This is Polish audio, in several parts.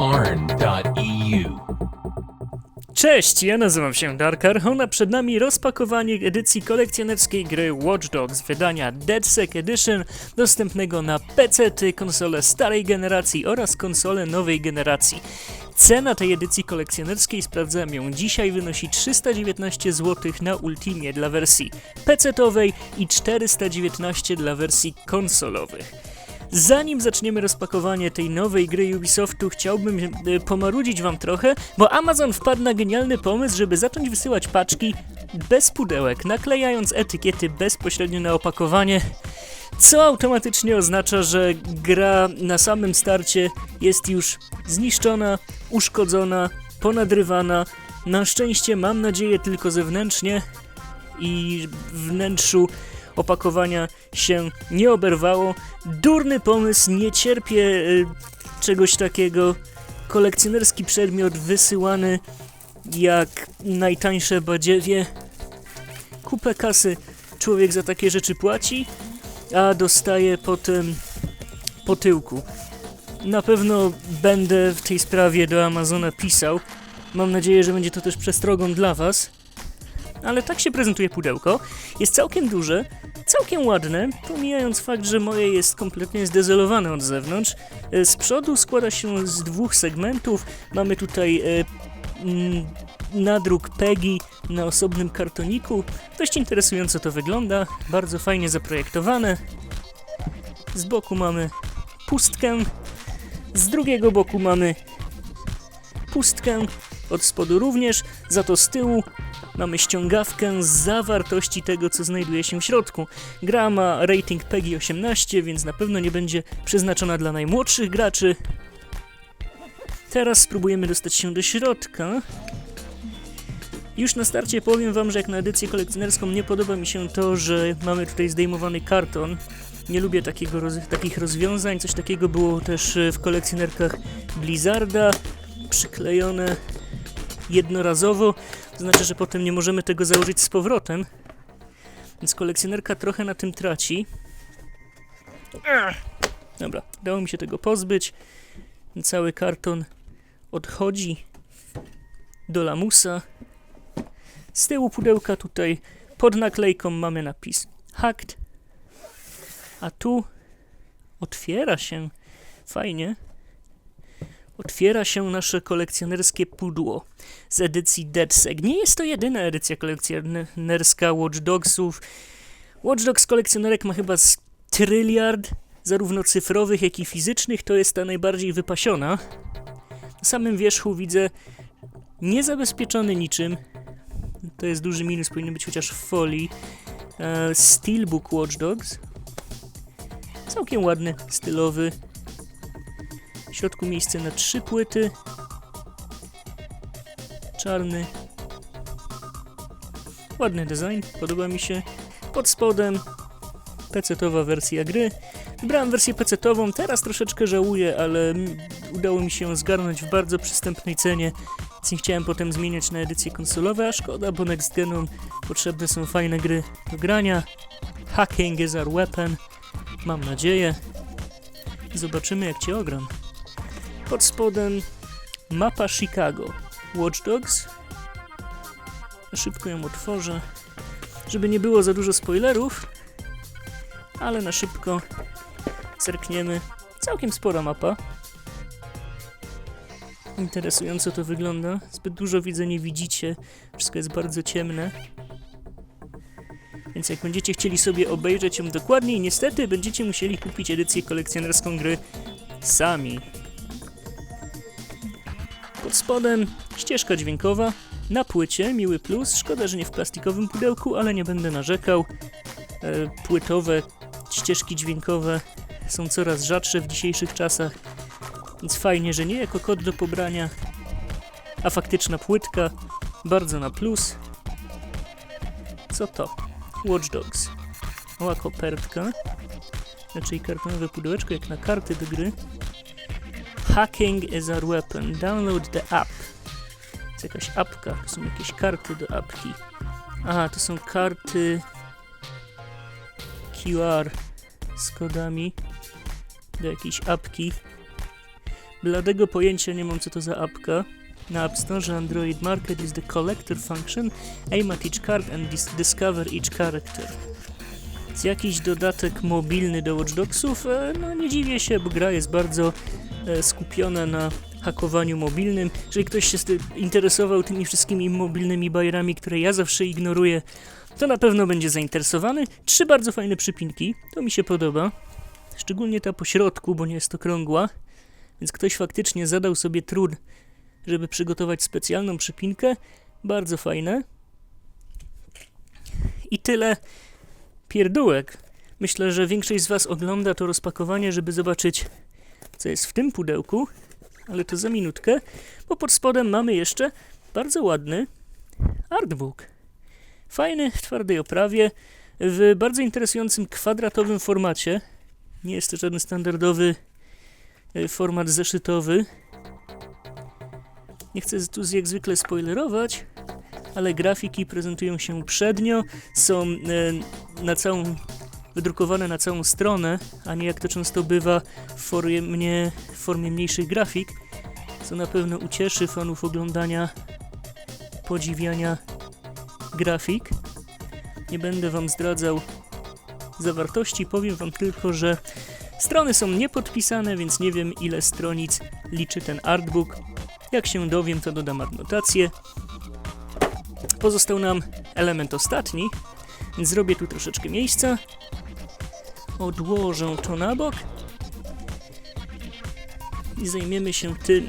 arn.eu. Cześć, ja nazywam się Dark Archon, przed nami rozpakowanie edycji kolekcjonerskiej gry Watch Dogs wydania DeadSec Edition, dostępnego na PC, konsole starej generacji oraz konsole nowej generacji. Cena tej edycji kolekcjonerskiej, sprawdzam ją dzisiaj, wynosi 319 zł na Ultimie dla wersji PC-owej i 419 dla wersji konsolowych. Zanim zaczniemy rozpakowanie tej nowej gry Ubisoftu, chciałbym e, pomarudzić wam trochę, bo Amazon wpadł na genialny pomysł, żeby zacząć wysyłać paczki bez pudełek, naklejając etykiety bezpośrednio na opakowanie, co automatycznie oznacza, że gra na samym starcie jest już zniszczona, uszkodzona, ponadrywana. Na szczęście mam nadzieję tylko zewnętrznie i wnętrzu opakowania się nie oberwało. Durny pomysł, nie cierpię y, czegoś takiego. Kolekcjonerski przedmiot wysyłany jak najtańsze badziewie. Kupę kasy człowiek za takie rzeczy płaci, a dostaje potem po tyłku. Na pewno będę w tej sprawie do Amazona pisał. Mam nadzieję, że będzie to też przestrogą dla Was. Ale tak się prezentuje pudełko. Jest całkiem duże, całkiem ładne, pomijając fakt, że moje jest kompletnie zdezelowane od zewnątrz. E, Z przodu składa się z dwóch segmentów. Mamy tutaj e, mm, nadruk PEGI na osobnym kartoniku. Dość interesująco to wygląda, bardzo fajnie zaprojektowane. Z boku mamy pustkę, z drugiego boku mamy pustkę, od spodu również, za to z tyłu mamy ściągawkę z zawartości tego, co znajduje się w środku. Gra ma rating PEGI 18, więc na pewno nie będzie przeznaczona dla najmłodszych graczy. Teraz spróbujemy dostać się do środka. Już na starcie powiem wam, że jak na edycję kolekcjonerską nie podoba mi się to, że mamy tutaj zdejmowany karton. Nie lubię takiego roz takich rozwiązań. Coś takiego było też e, w kolekcjonerkach Blizzarda. Przyklejone jednorazowo. To znaczy, że potem nie możemy tego założyć z powrotem. Więc kolekcjonerka trochę na tym traci. Dobra, udało mi się tego pozbyć. Cały karton odchodzi do lamusa. Z tyłu pudełka tutaj pod naklejką mamy napis Hacked. A tu otwiera się fajnie. Otwiera się nasze kolekcjonerskie pudło z edycji DeadSec. Nie jest to jedyna edycja kolekcjonerska Watch Dogsów. Watch Dogs kolekcjonerek ma chyba z tryliard, zarówno cyfrowych, jak i fizycznych. To jest ta najbardziej wypasiona. Na samym wierzchu widzę niezabezpieczony niczym. To jest duży minus, powinien być chociaż w folii. E, Steelbook Watch Dogs. Całkiem ładny, stylowy. W środku miejsce na trzy płyty. Czarny. Ładny design, podoba mi się. Pod spodem PC-towa wersja gry. Wybrałem wersję PC-tową, teraz troszeczkę żałuję, ale udało mi się zgarnąć w bardzo przystępnej cenie, więc nie chciałem potem zmieniać na edycje konsolowe, a szkoda, bo next genom potrzebne są fajne gry do grania. Hacking is our weapon. Mam nadzieję. Zobaczymy jak cię ogram. Pod spodem mapa Chicago. Watch Dogs. Szybko ją otworzę, żeby nie było za dużo spoilerów, ale na szybko zerkniemy. Całkiem spora mapa. Interesująco to wygląda. Zbyt dużo widzę, nie widzicie. Wszystko jest bardzo ciemne. Więc jak będziecie chcieli sobie obejrzeć ją dokładniej, niestety będziecie musieli kupić edycję kolekcjonerską gry sami. Pod spodem ścieżka dźwiękowa. Na płycie, miły plus. Szkoda, że nie w plastikowym pudełku, ale nie będę narzekał. E, płytowe ścieżki dźwiękowe są coraz rzadsze w dzisiejszych czasach. Więc fajnie, że nie jako kod do pobrania, a faktyczna płytka. Bardzo na plus. Co to? Watch Dogs. Mała kopertka. Znaczy kartonowe pudełeczko jak na karty do gry. Hacking is our weapon. Download the app. Jest jakaś apka. To są jakieś karty do apki. Aha, to są karty QR z kodami do jakiejś apki. bladego pojęcia nie mam co to za apka. Na App Store Android Market is the collector function. Aim at each card and dis- discover each character. Jest jakiś dodatek mobilny do Watch Dogsów? E, no nie dziwię się, bo gra jest bardzo skupiona na hakowaniu mobilnym. Jeżeli ktoś się interesował tymi wszystkimi mobilnymi bajerami, które ja zawsze ignoruję, to na pewno będzie zainteresowany. Trzy bardzo fajne przypinki, to mi się podoba. Szczególnie ta po środku, bo nie jest okrągła. Więc ktoś faktycznie zadał sobie trud, żeby przygotować specjalną przypinkę. Bardzo fajne. I tyle pierdółek. Myślę, że większość z Was ogląda to rozpakowanie, żeby zobaczyć, co jest w tym pudełku, ale to za minutkę, bo pod spodem mamy jeszcze bardzo ładny artbook. Fajny, w twardej oprawie, w bardzo interesującym kwadratowym formacie. Nie jest to żaden standardowy e, format zeszytowy. Nie chcę tu jak zwykle spoilerować, ale grafiki prezentują się przednio, są e, na całą, wydrukowane na całą stronę, a nie jak to często bywa w formie, w formie mniejszych grafik, co na pewno ucieszy fanów oglądania, podziwiania grafik. Nie będę wam zdradzał zawartości, powiem wam tylko, że strony są niepodpisane, więc nie wiem ile stronic liczy ten artbook. Jak się dowiem, to dodam adnotację. Pozostał nam element ostatni, więc zrobię tu troszeczkę miejsca. Odłożę to na bok i zajmiemy się tym.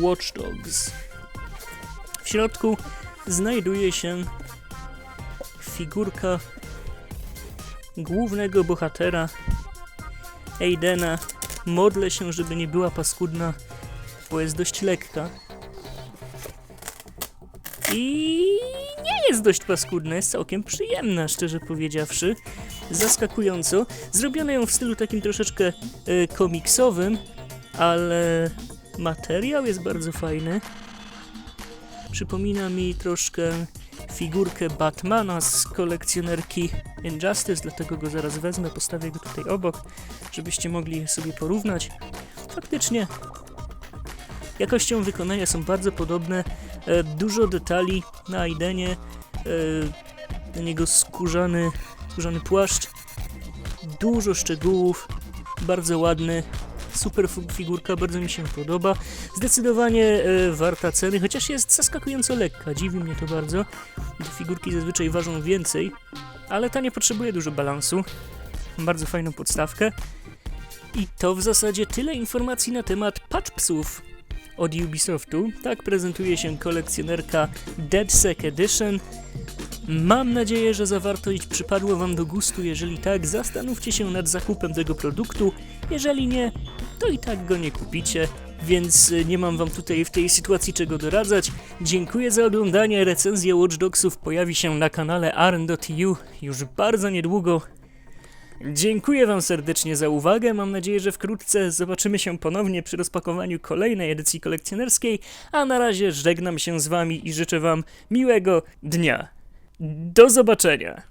Watch Dogs. W środku znajduje się figurka głównego bohatera Aidena. Modlę się, żeby nie była paskudna, bo jest dość lekka. I nie jest dość paskudna, jest całkiem przyjemna, szczerze powiedziawszy. Zaskakująco. Zrobiono ją w stylu takim troszeczkę e, komiksowym, ale materiał jest bardzo fajny. Przypomina mi troszkę figurkę Batmana z kolekcjonerki Injustice, dlatego go zaraz wezmę, postawię go tutaj obok, żebyście mogli sobie porównać. Faktycznie jakością wykonania są bardzo podobne. E, dużo detali na Aidenie, e, niego skórzany, skórzany płaszcz, dużo szczegółów, bardzo ładny, super figurka, bardzo mi się podoba. Zdecydowanie e, warta ceny, chociaż jest zaskakująco lekka, dziwi mnie to bardzo. Te figurki zazwyczaj ważą więcej, ale ta nie potrzebuje dużo balansu. Bardzo fajną podstawkę. I to w zasadzie tyle informacji na temat patch psów od Ubisoftu. Tak prezentuje się kolekcjonerka DeadSec Edition. Mam nadzieję, że zawartość przypadła Wam do gustu. Jeżeli tak, zastanówcie się nad zakupem tego produktu. Jeżeli nie, to i tak go nie kupicie. Więc y, nie mam Wam tutaj w tej sytuacji czego doradzać. Dziękuję za oglądanie. Recenzja Watch Dogsów pojawi się na kanale arn.eu już bardzo niedługo. Dziękuję Wam serdecznie za uwagę. Mam nadzieję, że wkrótce zobaczymy się ponownie przy rozpakowaniu kolejnej edycji kolekcjonerskiej. A na razie żegnam się z Wami i życzę Wam miłego dnia. Do zobaczenia!